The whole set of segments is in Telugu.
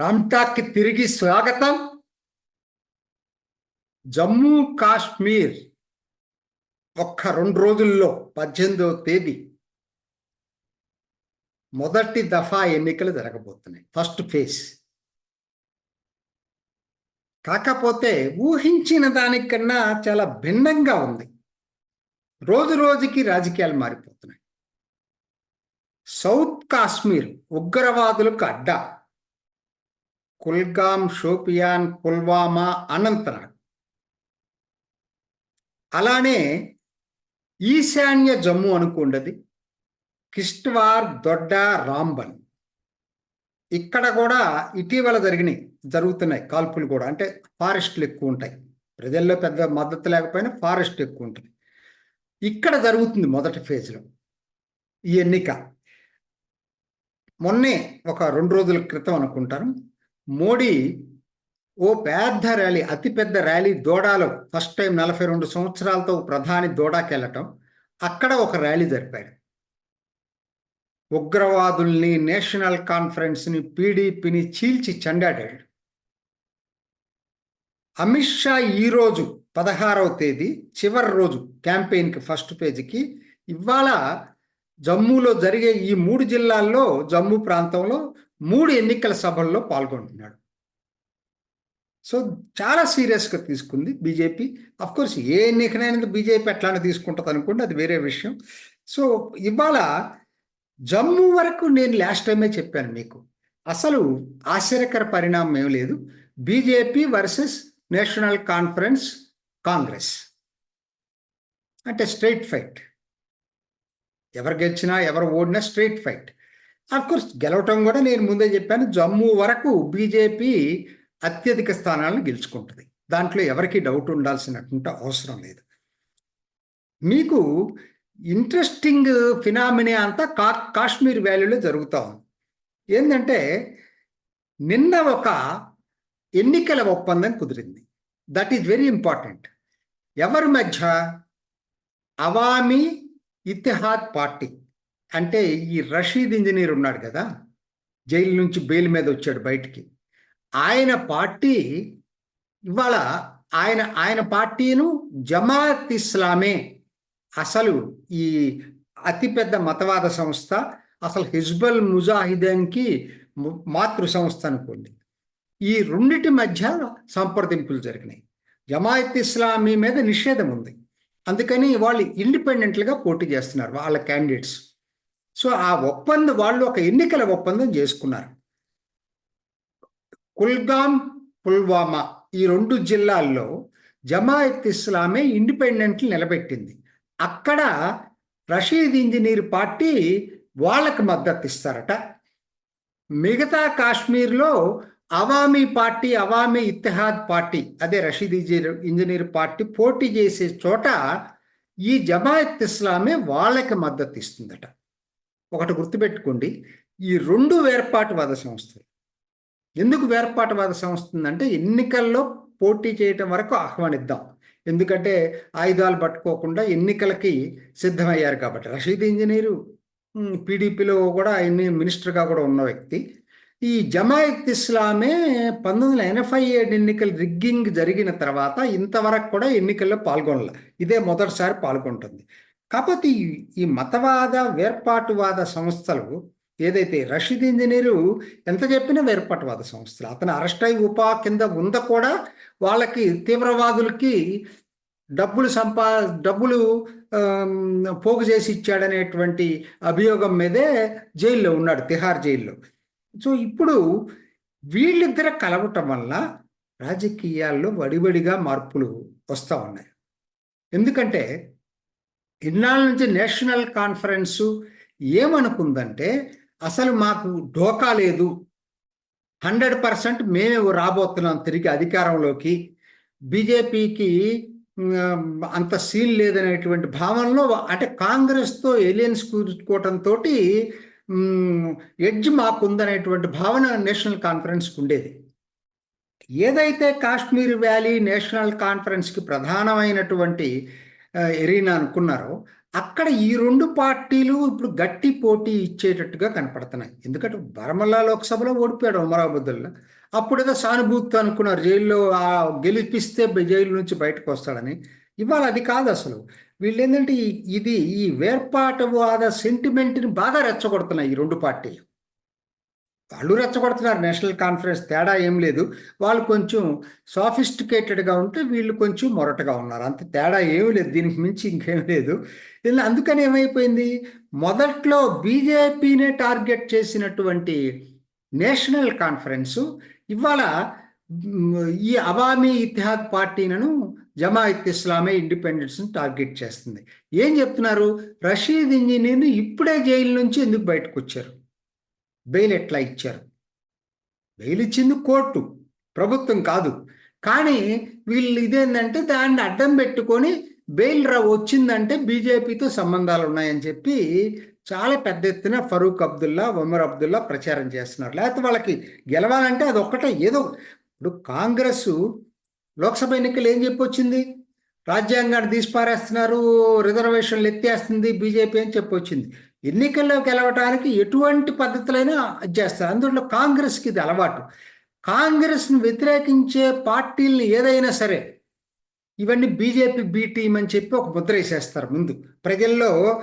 రామ్టాక్కి తిరిగి స్వాగతం. జమ్మూ కాశ్మీర్ ఒక్క రెండు రోజుల్లో పద్దెనిమిదవ తేదీ. మొదటి దఫా ఎన్నికలు జరగబోతున్నాయి. First phase. కాకపోతే ఊహించిన దానికన్నా చాలా భిన్నంగా ఉంది. రోజు రోజుకి రాజకీయాలు మారిపోతున్నాయి. సౌత్ కాశ్మీర్ ఉగ్రవాదులకు అడ్డా. కుల్గాం షోపియాన్ పుల్వామా అనంతనాగ్ అలానే ఈశాన్య జమ్మూ అనుకుండది కిష్ట్వార్ దొడ్డ రాంబన్ ఇక్కడ కూడా ఇటీవల జరిగినాయి జరుగుతున్నాయి కాల్పులు కూడా అంటే ఫారెస్ట్లు ఎక్కువ ఉంటాయి ప్రజల్లో పెద్ద మద్దతు లేకపోయినా ఫారెస్ట్ ఎక్కువ ఉంటుంది ఇక్కడ జరుగుతుంది మొదటి ఫేజ్లో ఈ ఎన్నిక. మొన్నే ఒక రెండు రోజుల క్రితం అనుకుంటాను. మోడీ ఓ పెద్ద ర్యాలీ అతిపెద్ద ర్యాలీ దోడాలో ఫస్ట్ టైం నలభై రెండు సంవత్సరాలతో ప్రధాని దోడాకి వెళ్ళటం అక్కడ ఒక ర్యాలీ జరిపాడు ఉగ్రవాదుల్ని నేషనల్ కాన్ఫరెన్స్ని పీడీపీని చీల్చి చెండాడాడు. అమిత్ షా ఈరోజు పదహారవ తేదీ చివరి రోజు క్యాంపెయిన్కి ఫస్ట్ పేజీకి. ఇవాళ జమ్మూలో జరిగే ఈ మూడు జిల్లాల్లో జమ్మూ ప్రాంతంలో మూడు ఎన్నికల సభల్లో పాల్గొంటున్నాడు. సో చాలా సీరియస్గా తీసుకుంది బీజేపీ. కోర్స్ ఏ ఎన్నికనైనా బీజేపీ ఎట్లానే తీసుకుంటుంది అనుకోండి అది వేరే విషయం. సో ఇవాళ జమ్మూ వరకు నేను లాస్ట్ టైమే చెప్పాను మీకు. అసలు ఆశ్చర్యకర పరిణామం ఏం లేదు. BJP versus National Conference Congress. అంటే స్ట్రైట్ ఫైట్. ఎవరు గెలిచినా ఎవరు ఓడినా స్ట్రైట్ ఫైట్. కోర్స్ గెలవటం కూడా నేను ముందే చెప్పాను. జమ్మూ వరకు బీజేపీ అత్యధిక స్థానాలను గెలుచుకుంటుంది. దాంట్లో ఎవరికి డౌట్ ఉండాల్సినటువంటి అవసరం లేదు. మీకు ఇంట్రెస్టింగ్ ఫినామినే అంతా కా కాశ్మీర్ వ్యాలీలో జరుగుతూ ఉంది. ఏంటంటే నిన్న ఒక ఎన్నికల ఒప్పందం కుదిరింది. దట్ ఈజ్ వెరీ ఇంపార్టెంట్ ఎవరి మధ్య? అవామీ ఇతిహాద్ పార్టీ. అంటే ఈ రషీద్ ఇంజనీర్ ఉన్నాడు కదా జైలు నుంచి బెయిల్ మీద వచ్చాడు బయటికి. ఆయన పార్టీ ఇవాళ ఆయన ఆయన పార్టీను జమాత్ ఇస్లామే అసలు ఈ అతిపెద్ద మతవాద సంస్థ అసలు హిజ్బల్ ముజాహిదీన్కి మాతృ సంస్థ అనుకోండి. ఈ రెండిటి మధ్య సంప్రదింపులు జరిగినాయి. జమాయత్ ఇస్లామీ మీద నిషేధం ఉంది. అందుకని వాళ్ళు ఇండిపెండెంట్లుగా పోటీ చేస్తున్నారు వాళ్ళ క్యాండిడేట్స్. సో ఆ ఒప్పందం వాళ్ళు ఒక ఎన్నికల ఒప్పందం చేసుకున్నారు. కుల్గాం పుల్వామా ఈ రెండు జిల్లాల్లో జమాయత్ ఇస్లామే ఇండిపెండెంట్లు నిలబెట్టింది. అక్కడ రషీద్ ఇంజనీర్ పార్టీ వాళ్ళకి మద్దతు ఇస్తారట. మిగతా కాశ్మీర్లో అవామీ పార్టీ అవామీ ఇత్తెహాద్ పార్టీ అదే రషీద్ ఇంజనీర్ పార్టీ పోటీ చేసే చోట ఈ జమాయత్ ఇస్లామే వాళ్ళకి మద్దతు ఇస్తుందట. ఒకటి గుర్తుపెట్టుకోండి. ఈ రెండు వేర్పాటువాద సంస్థలు. ఎందుకు వేర్పాటువాద సంస్థ ఉందంటే ఎన్నికల్లో పోటీ చేయటం వరకు ఆహ్వానిద్దాం. ఎందుకంటే ఆయుధాలు పట్టుకోకుండా ఎన్నికలకి సిద్ధమయ్యారు కాబట్టి. రషీద్ ఇంజనీరు పీడీపీలో కూడా ఆయన మినిస్టర్గా కూడా ఉన్న వ్యక్తి. ఈ జమాయత్ ఇస్లామే పంతొమ్మిది వందల ఎనభై ఏడు ఎన్నికల రిగ్గింగ్ జరిగిన తర్వాత ఇంతవరకు కూడా ఎన్నికల్లో పాల్గొనలే. ఇదే మొదటిసారి పాల్గొంటుంది. కాకపోతే ఈ మతవాద వేర్పాటువాద సంస్థలు ఏదైతే రషీద్ ఇంజనీరు ఎంత చెప్పినా వేర్పాటువాద సంస్థలు. అతను అరెస్ట్ అయి ఉపా కింద ఉంద కూడా వాళ్ళకి తీవ్రవాదులకి డబ్బులు సంపా డబ్బులు పోగు చేసి ఇచ్చాడనేటువంటి అభియోగం మీదే జైల్లో ఉన్నాడు తిహార్ జైల్లో. సో ఇప్పుడు వీళ్ళిద్దరు కలవటం వల్ల రాజకీయాల్లో వడివడిగా మార్పులు వస్తూ ఉన్నాయి. ఎందుకంటే ఇన్నాళ్ళ నుంచి నేషనల్ కాన్ఫరెన్సు ఏమనుకుందంటే అసలు మాకు ఢోకా లేదు. హండ్రెడ్ పర్సెంట్ మేమే రాబోతున్నాం తిరిగి అధికారంలోకి. బీజేపీకి అంత సీన్ లేదనేటువంటి భావనలో అంటే కాంగ్రెస్తో ఎలియన్స్ కూర్చుకోవటంతో ఎడ్జ్ మాకుందనేటువంటి భావన నేషనల్ కాన్ఫరెన్స్కి ఉండేది. ఏదైతే కాశ్మీర్ వ్యాలీ నేషనల్ కాన్ఫరెన్స్కి ప్రధానమైనటువంటి ఎరీనా అనుకున్నారో అక్కడ ఈ రెండు పార్టీలు ఇప్పుడు గట్టి పోటీ ఇచ్చేటట్టుగా కనపడుతున్నాయి. ఎందుకంటే బరమల్లా లోక్సభలో ఓడిపోయాడు ఉమరాబుద్దుల్లా అప్పుడు ఏదో సానుభూతి అనుకున్నారు జైల్లో ఆ గెలిపిస్తే జైలు నుంచి బయటకు వస్తాడని. ఇవాళ అది కాదు అసలు. వీళ్ళు ఏంటంటే ఈ- ఇది ఈ వేర్పాటువాద సెంటిమెంట్ని బాగా రెచ్చగొడుతున్నాయి ఈ రెండు పార్టీలు. వాళ్ళు రెచ్చగొడుతున్నారు. నేషనల్ కాన్ఫరెన్స్ తేడా ఏం లేదు. వాళ్ళు కొంచెం సాఫిస్టికేటెడ్గా ఉంటే వీళ్ళు కొంచెం మొరటగా ఉన్నారు. అంత తేడా ఏమీ లేదు. దీనికి మించి ఇంకేం లేదు. అందుకని ఏమైపోయింది? మొదట్లో బీజేపీనే టార్గెట్ చేసినటువంటి నేషనల్ కాన్ఫరెన్సు ఇవాళ ఈ అవామీ ఇతిహాద్ పార్టీలను జమాయిత్ ఇస్లామే ఇండిపెండెన్స్ని టార్గెట్ చేస్తుంది. ఏం చెప్తున్నారు? రషీద్ ఇంజనీర్ని ఇప్పుడే జైలు నుంచి ఎందుకు బయటకు వచ్చారు బెయిల్ ఎట్లా ఇచ్చారు? బెయిల్ ఇచ్చింది కోర్టు ప్రభుత్వం కాదు. కానీ వీళ్ళు ఇదేంటంటే దాన్ని అడ్డం పెట్టుకొని బెయిల్ రా వచ్చిందంటే బీజేపీతో సంబంధాలు ఉన్నాయని చెప్పి చాలా పెద్ద ఎత్తున ఫరూక్ అబ్దుల్లా ఒమర్ అబ్దుల్లా ప్రచారం చేస్తున్నారు. లేకపోతే వాళ్ళకి గెలవాలంటే అది ఒక్కటే ఏదో ఇప్పుడు కాంగ్రెస్ లోక్సభ ఎన్నికలు ఏం చెప్పొచ్చింది? రాజ్యాంగాన్ని తీసిపారేస్తున్నారు రిజర్వేషన్లు ఎత్తేస్తుంది బీజేపీ అని చెప్పొచ్చింది. ఎన్నికల్లో గెలవడానికి ఎటువంటి పద్ధతులైనా అది చేస్తారు. అందులో కాంగ్రెస్కి ఇది అలవాటు. కాంగ్రెస్ను వ్యతిరేకించే పార్టీల్ని ఏదైనా సరే ఇవన్నీ బీజేపీ బి టీం అని చెప్పి ఒక ముద్ర వేసేస్తారు ముందు. ప్రజల్లో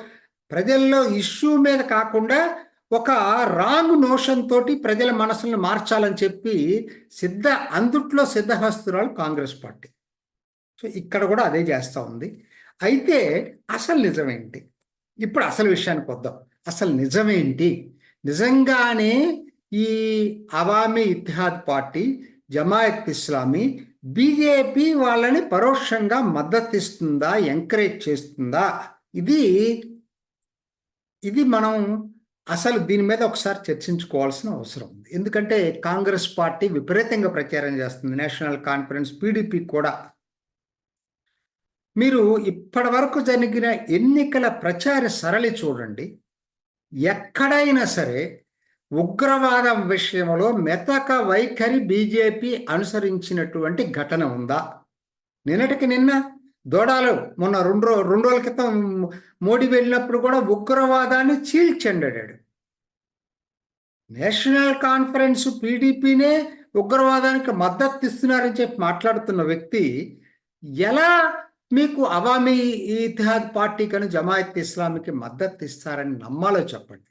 ప్రజల్లో ఇష్యూ మీద కాకుండా ఒక రాంగ్ నోషన్ తోటి ప్రజల మనసులను మార్చాలని చెప్పి సిద్ధ అందుట్లో సిద్ధహస్తురాలు కాంగ్రెస్ పార్టీ. సో ఇక్కడ కూడా అదే చేస్తూ ఉంది. అయితే అసలు నిజమేంటి ఇప్పుడు అసలు విషయానికి వద్దాం. అసలు నిజమేంటి? నిజంగానే ఈ అవామీ ఇతిహాద్ పార్టీ జమాయత్ ఇస్లామీ బీజేపీ వాళ్ళని పరోక్షంగా మద్దతిస్తుందా ఎంకరేజ్ చేస్తుందా? ఇది ఇది మనం అసలు దీని మీద ఒకసారి చర్చించుకోవాల్సిన అవసరం ఉంది. ఎందుకంటే కాంగ్రెస్ పార్టీ విపరీతంగా ప్రచారం చేస్తుంది. నేషనల్ కాన్ఫరెన్స్ పీడీపీ కూడా. మీరు ఇప్పటి వరకు జరిగిన ఎన్నికల ప్రచార సరళి చూడండి. ఎక్కడైనా సరే ఉగ్రవాదం విషయంలో మెతక వైఖరి బీజేపీ అనుసరించినటువంటి ఘటన ఉందా? నిన్నటికి నిన్న దోడాలు మొన్న రెండు రో రెండు రోజుల క్రితం మోడీ వెళ్ళినప్పుడు కూడా ఉగ్రవాదాన్ని చీల్చెండాడు నేషనల్ కాన్ఫరెన్స్ పీడీపీనే ఉగ్రవాదానికి మద్దతు ఇస్తున్నారని చెప్పి మాట్లాడుతున్న వ్యక్తి ఎలా మీకు అవామీ ఇతిహాద్ పార్టీకను జమాయత్ ఇస్లామీకి మద్దతు ఇస్తారని నమ్మాలో చెప్పండి.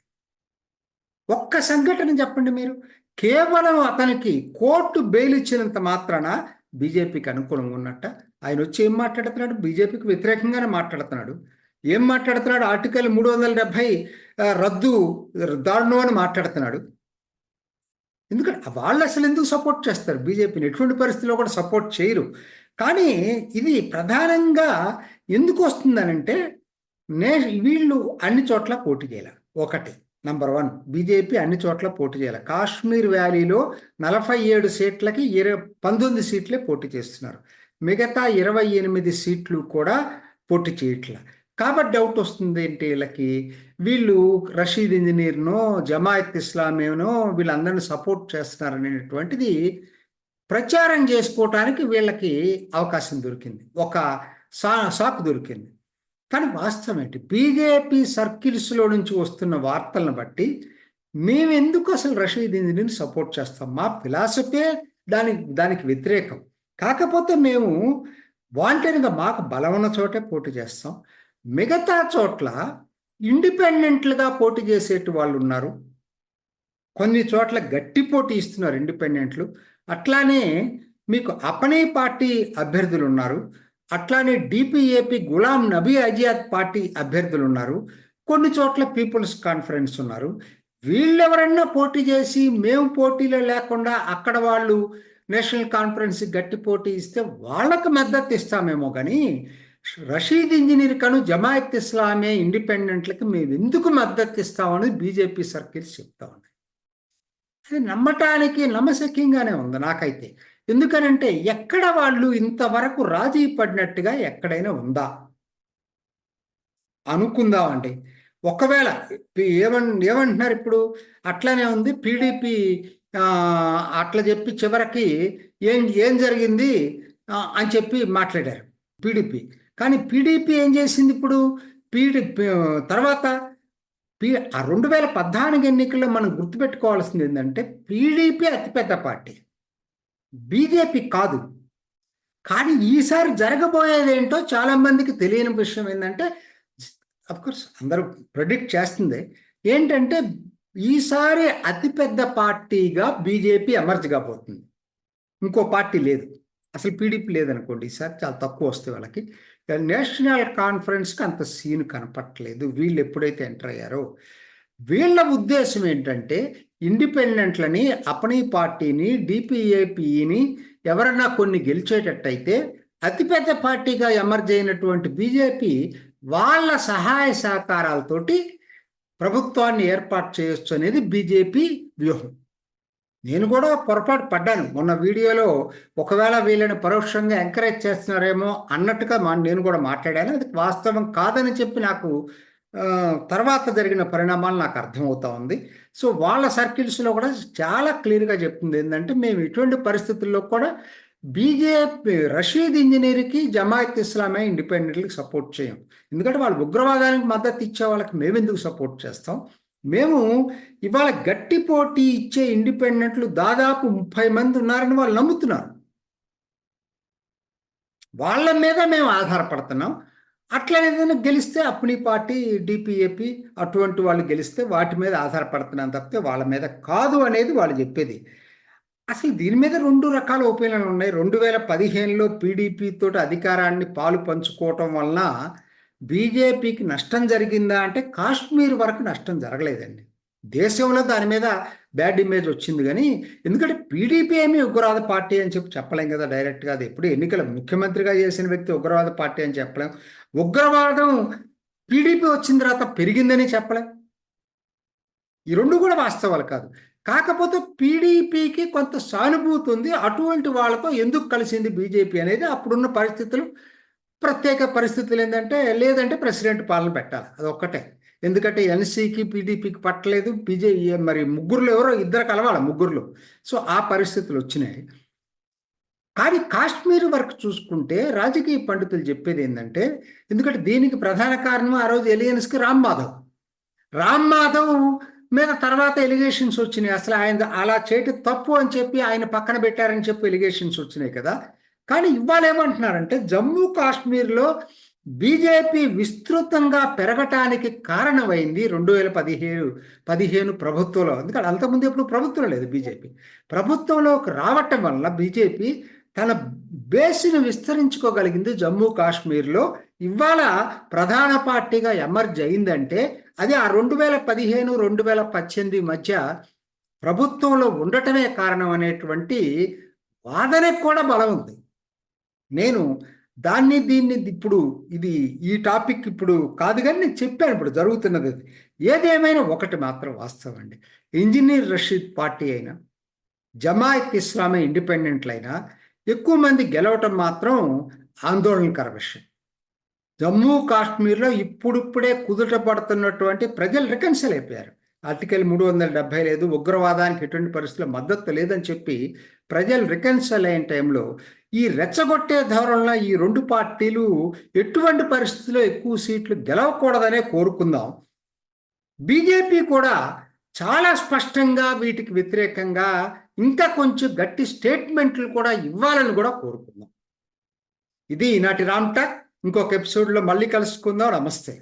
ఒక్క సంఘటన చెప్పండి మీరు. కేవలం అతనికి కోర్టు బెయిల్ ఇచ్చినంత మాత్రాన బీజేపీకి అనుకూలంగా ఉన్నట్ట. ఆయన వచ్చి ఏం మాట్లాడుతున్నాడు? బీజేపీకి వ్యతిరేకంగానే మాట్లాడుతున్నాడు. ఏం మాట్లాడుతున్నాడు? ఆర్టికల్ మూడు వందల డెబ్బై రద్దు దారుణం అని మాట్లాడుతున్నాడు. ఎందుకంటే వాళ్ళు అసలు ఎందుకు సపోర్ట్ చేస్తారు? బీజేపీని ఎటువంటి పరిస్థితిలో కూడా సపోర్ట్ చేయరు. కానీ ఇది ప్రధానంగా ఎందుకు వస్తుందనంటే నే వీళ్ళు అన్ని చోట్ల పోటీ చేయాలి. ఒకటి నంబర్ వన్ బీజేపీ అన్ని చోట్ల పోటీ చేయాలి. కాశ్మీర్ వ్యాలీలో నలభై ఏడు సీట్లకి ఇరవై పంతొమ్మిది సీట్లే పోటీ చేస్తున్నారు. మిగతా ఇరవై ఎనిమిది సీట్లు కూడా పోటీ చేయట్ల. కాబట్టి డౌట్ వస్తుంది ఏంటి వీళ్ళకి? వీళ్ళు రషీద్ ఇంజనీర్నో జమాయత్ ఇస్లామేనో వీళ్ళందరినీ సపోర్ట్ చేస్తున్నారనేటువంటిది ప్రచారం చేసుకోవటానికి వీళ్ళకి అవకాశం దొరికింది. ఒక సా సాకు దొరికింది. కానీ వాస్తవం ఏంటి? బీజేపీ సర్కిల్స్లో నుంచి వస్తున్న వార్తలను బట్టి మేము ఎందుకు అసలు రషీద్ ఇంజనీర్ని సపోర్ట్ చేస్తాం? మా ఫిలాసఫీ దానికి దానికి వ్యతిరేకం. కాకపోతే మేము వాంటెడ్గా మాకు బలం ఉన్న చోటే పోటీ చేస్తాం. మిగతా చోట్ల ఇండిపెండెంట్లుగా పోటీ చేసేటి వాళ్ళు ఉన్నారు. కొన్ని చోట్ల గట్టి పోటీ ఇస్తున్నారు ఇండిపెండెంట్లు అట్లానే మీకు అపనే పార్టీ అభ్యర్థులు ఉన్నారు అట్లానే డిపిఏపి గులాం నబీ అజియాద్ పార్టీ అభ్యర్థులు ఉన్నారు కొన్ని చోట్ల పీపుల్స్ కాన్ఫరెన్స్ ఉన్నారు. వీళ్ళెవరన్నా పోటీ చేసి మేము పోటీలో లేకుండా అక్కడ వాళ్ళు నేషనల్ కాన్ఫరెన్స్ గట్టి పోటీ ఇస్తే వాళ్ళకు మద్దతు ఇస్తామేమో కానీ రషీద్ ఇంజనీర్ కను జమాయత్ ఇస్లామే ఇండిపెండెంట్లకి మేము ఎందుకు మద్దతు ఇస్తామని బీజేపీ సర్కిల్స్ చెప్తా ఉన్నాయి. అది నమ్మటానికి నమ్మశక్యంగానే ఉంది నాకైతే. ఎందుకనంటే ఎక్కడ వాళ్ళు ఇంతవరకు రాజీ పడినట్టుగా ఎక్కడైనా ఉందా? అనుకుందామండి ఒకవేళ ఏమన్ ఏమంటున్నారు ఇప్పుడు? అట్లానే ఉంది పీడీపీ అట్లా చెప్పి చివరికి ఏం ఏం జరిగింది? అని చెప్పి మాట్లాడారు పీడీపీ కానీ పీడీపీ ఏం చేసింది ఇప్పుడు? పీడి తర్వాత పీ ఆ రెండు వేల పద్నాలుగు ఎన్నికల్లో మనం గుర్తుపెట్టుకోవాల్సింది ఏంటంటే పీడీపీ అతిపెద్ద పార్టీ. బీజేపీ కాదు. కానీ ఈసారి జరగబోయేది ఏంటో చాలా మందికి తెలియని విషయం ఏంటంటే అఫ్కోర్స్ అందరూ ప్రొడిక్ట్ చేస్తుంది. ఏంటంటే ఈసారి అతిపెద్ద పార్టీగా బీజేపీ ఎమర్జ్ కాబోతుంది. ఇంకో పార్టీ లేదు. అసలు పీడీపీ లేదనుకోండి ఈసారి చాలా తక్కువ వస్తాయి వాళ్ళకి. నేషనల్ కాన్ఫరెన్స్కి అంత సీన్ కనపట్టలేదు వీళ్ళు ఎప్పుడైతే ఎంటర్ అయ్యారో. వీళ్ళ ఉద్దేశం ఏంటంటే ఇండిపెండెంట్లని అపనీ పార్టీని డిపిఏపిఈని ఎవరన్నా కొన్ని గెలిచేటట్టయితే అతిపెద్ద పార్టీగా ఎమర్జ్ అయినటువంటి బీజేపీ వాళ్ళ సహాయ సహకారాలతోటి ప్రభుత్వాన్ని ఏర్పాటు చేయొచ్చు అనేది బీజేపీ వ్యూహం. నేను కూడా పొరపాటు పడ్డాను. మొన్న వీడియోలో ఒకవేళ వీళ్ళని పరోక్షంగా ఎంకరేజ్ చేస్తున్నారేమో అన్నట్టుగా మా నేను కూడా మాట్లాడాను. అది వాస్తవం కాదని చెప్పి నాకు తర్వాత జరిగిన పరిణామాలు నాకు అర్థమవుతా ఉంది. సో వాళ్ళ సర్కిల్స్లో కూడా చాలా క్లియర్గా చెప్తుంది ఏంటంటే మేము ఇటువంటి పరిస్థితుల్లో కూడా బీజేపీ రషీద్ ఇంజనీర్కి జమాయత్ ఇస్లామే ఇండిపెండెంట్కి సపోర్ట్ చేయం. ఎందుకంటే వాళ్ళు ఉగ్రవాదానికి మద్దతు ఇచ్చే వాళ్ళకి మేము ఎందుకు సపోర్ట్ చేస్తాం? మేము ఇవాళ గట్టి పోటీ ఇచ్చే ఇండిపెండెంట్లు దాదాపు ముప్పై మంది ఉన్నారని వాళ్ళు నమ్ముతున్నారు. వాళ్ళ మీద మేము ఆధారపడుతున్నాం. అట్లా ఏదైనా గెలిస్తే అప్ని పార్టీ డిపిఏపి అటువంటి వాళ్ళు గెలిస్తే వాటి మీద ఆధారపడుతున్నాం తప్పితే వాళ్ళ మీద కాదు అనేది వాళ్ళు చెప్పేది. అసలు దీని మీద రెండు రకాల ఒపీనియన్లు ఉన్నాయి. రెండు వేల పదిహేనులో పీడీపీ తోటి అధికారాన్ని పాలు పంచుకోవటం వలన బీజేపీకి నష్టం జరిగిందా అంటే కాశ్మీర్ వరకు నష్టం జరగలేదండి. దేశంలో దాని మీద బ్యాడ్ ఇమేజ్ వచ్చింది కానీ ఎందుకంటే పీడీపీ ఏమి ఉగ్రవాద పార్టీ అని చెప్పి చెప్పలేం కదా డైరెక్ట్గా. అది ఎప్పుడు ఎన్నికల ముఖ్యమంత్రిగా చేసిన వ్యక్తి ఉగ్రవాద పార్టీ అని చెప్పలేం. ఉగ్రవాదం పీడీపీ వచ్చిన తర్వాత పెరిగిందని చెప్పలేం. ఈ రెండు కూడా వాస్తవాలు కాదు. కాకపోతే పీడీపీకి కొంత సానుభూతి ఉంది. అటువంటి వాళ్ళతో ఎందుకు కలిసింది బీజేపీ అనేది అప్పుడున్న పరిస్థితులు. ప్రత్యేక పరిస్థితులు ఏంటంటే లేదంటే ప్రెసిడెంట్ పాలన పెట్టాలి. అది ఒక్కటే. ఎందుకంటే ఎన్సీకి పీడీపీకి పట్టలేదు. బీజే మరి ముగ్గురులో ఎవరో ఇద్దరు కలవాలి ముగ్గురులో. సో ఆ పరిస్థితులు వచ్చినాయి. కానీ కాశ్మీర్ వరకు చూసుకుంటే రాజకీయ పండితులు చెప్పేది ఏంటంటే ఎందుకంటే దీనికి ప్రధాన కారణం ఆ రోజు ఎలియన్స్కి రామ్ మాధవ్. రామ్ మాధవ్ మీద తర్వాత ఎలిగేషన్స్ వచ్చినాయి. అసలు ఆయన అలా చేయటం తప్పు అని చెప్పి ఆయన పక్కన పెట్టారని చెప్పి ఎలిగేషన్స్ వచ్చినాయి కదా. కానీ ఇవాళ ఏమంటున్నారంటే జమ్మూ కాశ్మీర్లో బీజేపీ విస్తృతంగా పెరగటానికి కారణమైంది రెండు వేల పదిహేను పదిహేను ప్రభుత్వంలో. ఎందుకంటే అంతకుముందు ఎప్పుడు ప్రభుత్వం లేదు బీజేపీ. ప్రభుత్వంలోకి రావటం వల్ల బీజేపీ తన బేస్ను విస్తరించుకోగలిగింది జమ్మూ కాశ్మీర్లో. ఇవాళ ప్రధాన పార్టీగా ఎమర్జ్ అయిందంటే అది ఆ రెండు వేల పదిహేను రెండు వేల పద్దెనిమిది మధ్య ప్రభుత్వంలో ఉండటమే కారణం అనేటువంటి వాదనకు కూడా బలం ఉంది. నేను దాన్ని దీన్ని ఇప్పుడు ఇది ఈ టాపిక్ ఇప్పుడు కాదు కానీ నేను చెప్పాను ఇప్పుడు జరుగుతున్నది అది. ఏదేమైనా ఒకటి మాత్రం వాస్తవం అండి. ఇంజనీర్ రషీద్ పార్టీ అయినా జమాయత్ ఇస్లామీ ఇండిపెండెంట్లు అయినా ఎక్కువ మంది గెలవటం మాత్రం ఆందోళనకర విషయం. జమ్మూ కాశ్మీర్లో ఇప్పుడిప్పుడే కుదుట పడుతున్నటువంటి ప్రజలు రికన్సల్ అయిపోయారు. ఆర్టికల్ మూడు వందల డెబ్బై లేదు. ఉగ్రవాదానికి ఎటువంటి పరిస్థితుల్లో మద్దతు లేదని చెప్పి ప్రజలు రికన్సల్ అయిన టైంలో ఈ రెచ్చగొట్టే ధోరణిలో ఈ రెండు పార్టీలు ఎటువంటి పరిస్థితుల్లో ఎక్కువ సీట్లు గెలవకూడదనే కోరుకుందాం. బీజేపీ కూడా చాలా స్పష్టంగా వీటికి వ్యతిరేకంగా ఇంకా కొంచెం గట్టి స్టేట్మెంట్లు కూడా ఇవ్వాలని కూడా కోరుకుందాం. ఇది ఈనాటి రామ్ టాక్ ఇంకొక ఎపిసోడ్లో మళ్ళీ కలుసుకుందాం. నమస్తే.